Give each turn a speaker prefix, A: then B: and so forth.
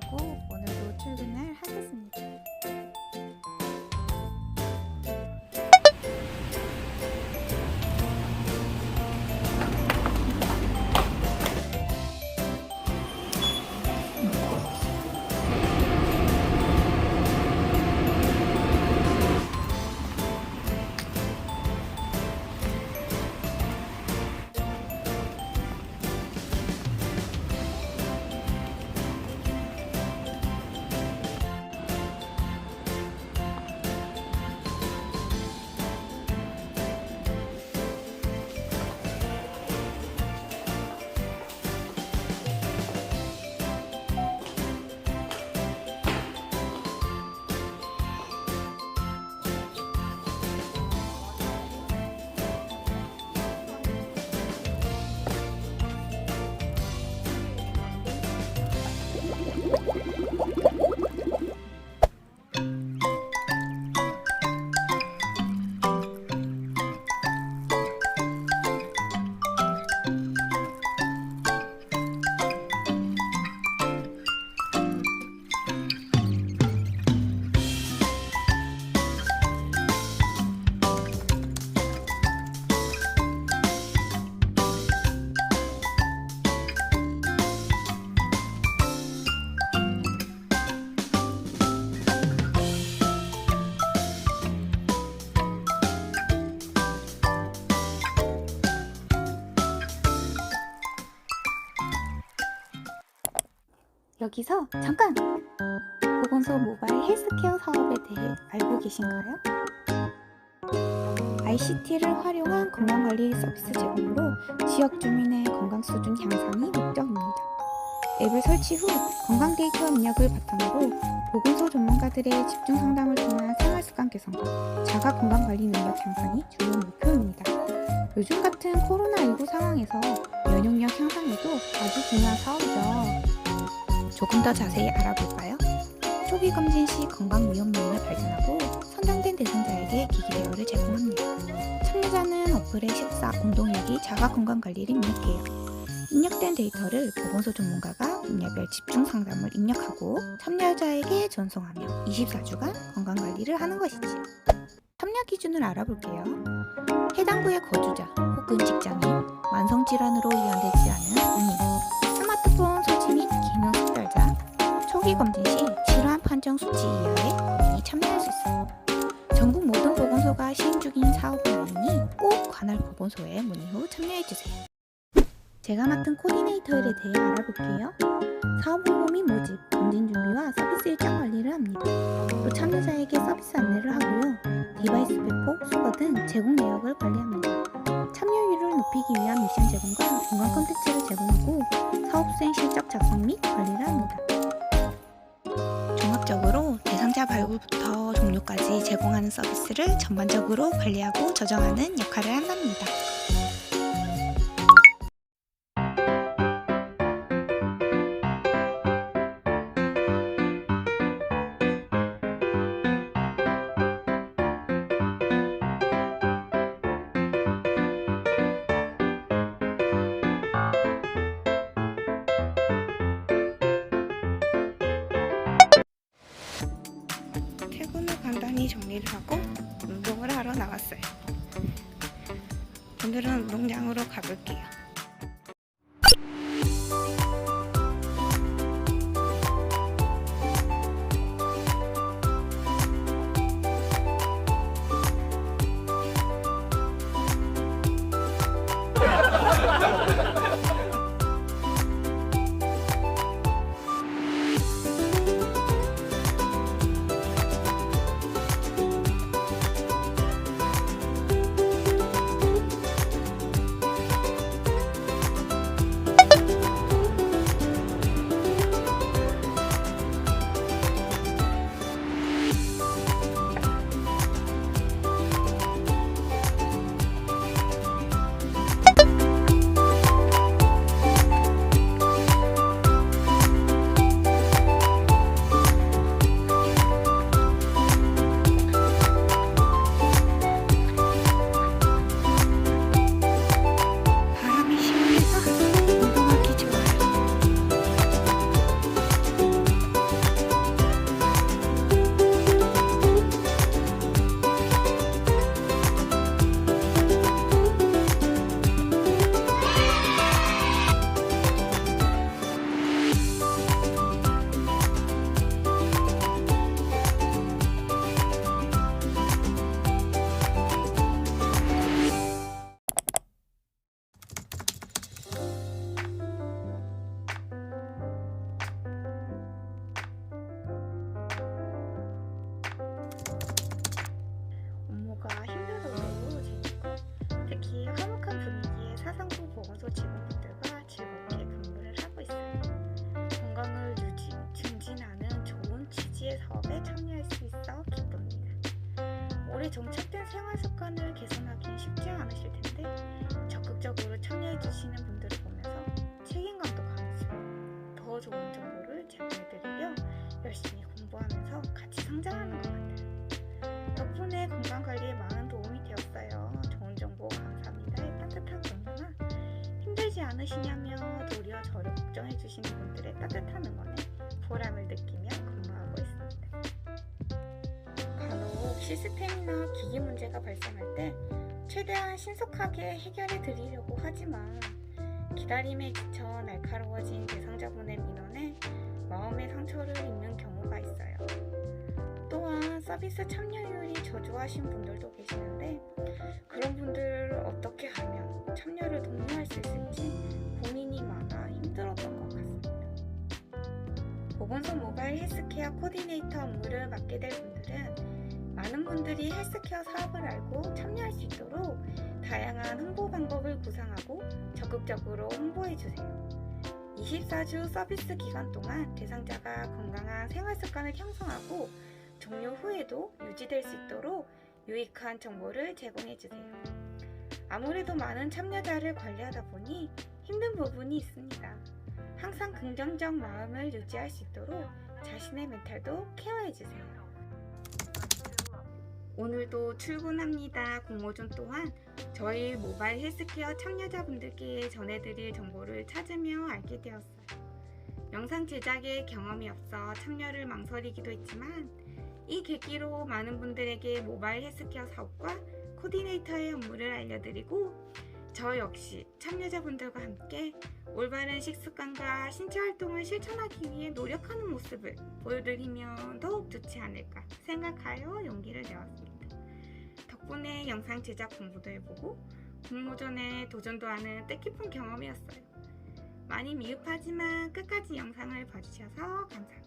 A: 준 여기서 잠깐! 보건소 모바일 헬스케어 사업에 대해 알고 계신가요? ICT를 활용한 건강관리 서비스 제공으로 지역 주민의 건강 수준 향상이 목적입니다. 앱을 설치 후 건강 데이터 입력을 바탕으로 보건소 전문가들의 집중 상담을 통한 생활 습관 개선과 자가 건강 관리 능력 향상이 주요 목표입니다. 요즘 같은 코로나19 상황에서 면역력 향상에도 아주 중요한 사업이죠. 조금 더 자세히 알아볼까요? 초기 검진 시 건강 위험 요인을 발견하고 선정된 대상자에게 기기 대우를 제공합니다. 참여자는 어플의 식사, 운동일기, 자가 건강 관리를 입력해요. 입력된 데이터를 보건소 전문가가 분야별 집중 상담을 입력하고 참여자에게 전송하며 24주간 건강 관리를 하는 것이지. 참여 기준을 알아볼게요. 해당 구의 거주자 혹은 직장인, 만성 질환으로 이완되지 않은 초기 검진 시 질환 판정 수치 이하에 이 참여할 수 있어요. 전국 모든 보건소가 시행 중인 사업은 아니니 꼭 관할 보건소에 문의 후 참여해 주세요. 제가 맡은 코디네이터에 대해 알아볼게요. 사업 홍보 및 모집, 검진 준비와 서비스 일정 관리를 합니다. 또 참여자에게 서비스 안내를 하고요. 디바이스 배포, 수거 등 제공 내역을 관리합니다. 참여율을 높이기 위한 미션 제공과 공간 콘텐츠를 제공하고 사업 수행 실적 작성 및 관리를 합니다. 종합적으로 대상자 발굴부터 종료까지 제공하는 서비스를 전반적으로 관리하고 조정하는 역할을 한답니다. 간단히 정리를 하고 운동을 하러 나왔어요. 오늘은 운동장으로 가볼게요. 참여해 주시는 분들을 보면서 책임감도 강해지고 더 좋은 정보를 제공해드리려 열심히 공부하면서 같이 성장하는 것 같아요. 덕분에 건강 관리에 많은 도움이 되었어요. 좋은 정보 감사합니다의 따뜻한 문자나 힘들지 않으시냐며 도리어 저를 걱정해 주시는 분들의 따뜻한 응원에 보람을 느끼며 근무하고 있습니다. 간혹 시스템이나 기기 문제가 발생할 때 최대한 신속하게 해결해 드리려고 하지만 기다림에 지쳐 날카로워진 대상자분의 민원에 마음의 상처를 입는 경우가 있어요. 또한 서비스 참여율이 저조하신 분들도 계시는데 그런 분들을 어떻게 하면 참여를 독려할 수 있을지 고민이 많아 힘들었던 것 같습니다. 보건소 모바일 헬스케어 코디네이터 업무를 맡게 될 분들은 많은 분들이 헬스케어 사업을 알고 참여할 수 있도록 다양한 홍보 방법을 구상하고 적극적으로 홍보해 주세요. 24주 서비스 기간 동안 대상자가 건강한 생활 습관을 형성하고 종료 후에도 유지될 수 있도록 유익한 정보를 제공해 주세요. 아무래도 많은 참여자를 관리하다 보니 힘든 부분이 있습니다. 항상 긍정적 마음을 유지할 수 있도록 자신의 멘탈도 케어해 주세요. 오늘도 출근합니다. 공모전 또한 저희 모바일 헬스케어 참여자분들께 전해드릴 정보를 찾으며 알게 되었어요. 영상 제작에 경험이 없어 참여를 망설이기도 했지만 이 계기로 많은 분들에게 모바일 헬스케어 사업과 코디네이터의 업무를 알려드리고 저 역시 참여자분들과 함께 올바른 식습관과 신체 활동을 실천하기 위해 노력하는 모습을 보여드리면 더욱 좋지 않을까 생각하여 용기를 내었습니다. 덕분에 영상 제작 공부도 해보고 공모전에 도전도 하는 뜻깊은 경험이었어요. 많이 미흡하지만 끝까지 영상을 봐주셔서 감사합니다.